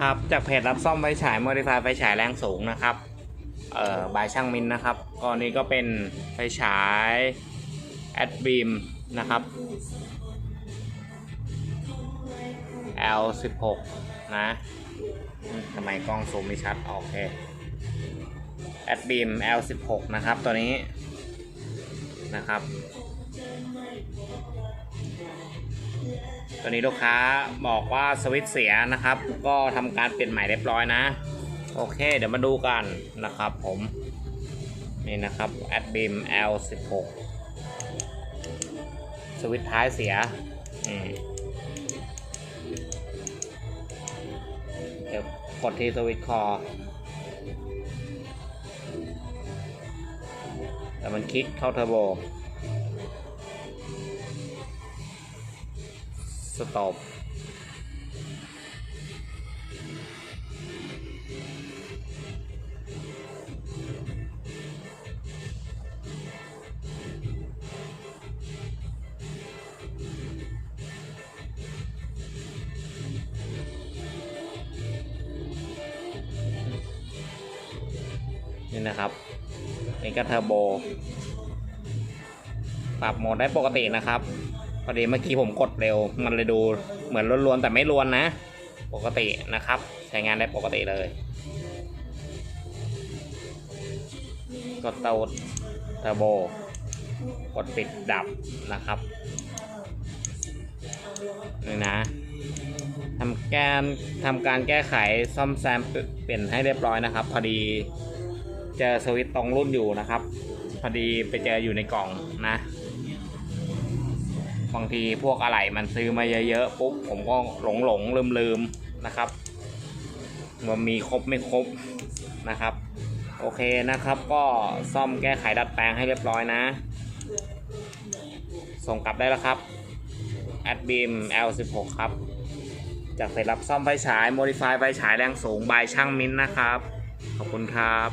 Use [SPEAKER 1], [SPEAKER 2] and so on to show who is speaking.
[SPEAKER 1] ครับ จากเพจรับซ่อมไฟฉายโมดิฟายไฟฉายแรงสูงนะครับ เอ่อบายช่างมินนะครับก็นี้ก็เป็นไฟฉายแอดบีมนะครับ L16 นะทำไมกล้องซูมไม่ชัด โอเคแอดบีม L16 นะครับ ตัวนี้นะครับ ตัวนี้ลูกค้าบอกว่าสวิตช์เสียนะครับ ก็ทำการเปลี่ยนใหม่เรียบร้อยนะ โอเค เดี๋ยวมาดูกันนะครับผมนี่นะครับ a d b e a m L16 สวิตช์ท้ายเสียเดี๋ยวกดที่สวิตช์คอแต่มันคลิกเข้าเทอร์โบ สต็อปนี่นะครับนี่ก็เทอร์โบ ปรับโหมดได้ปกตินะครับ พอดีเมื่อกี้ผมกดเร็ว มันเลยดูเหมือนล้วนๆแต่ไม่ล้วนนะ ปกตินะครับ ใช้งานได้ปกติเลย กดเตาเทอร์โบ กดปิดดับนะครับนี่นะทำการทำการแก้ไขซ่อมแซมเปลี่ยนให้เรียบร้อยนะครับ พอดีเจอสวิตตรงรุ่นอยู่นะครับ พอดีไปเจออยู่ในกล่องนะ บางทีพวกอะไหล่มันซื้อมาเยอะๆปุ๊บผมก็หลงหลงลืมลืมนะครับว่ามีครบไม่ครบนะครับ โอเคนะครับก็ซ่อมแก้ไขดัดแปลงให้เรียบร้อยนะ ส่งกลับได้แล้วครับแอดบีม L16 ครับ จากเพจรับซ่อมไฟฉาย Modify ไฟฉายแรงสูงบายช่างมิ้นท์นะครับ ขอบคุณครับ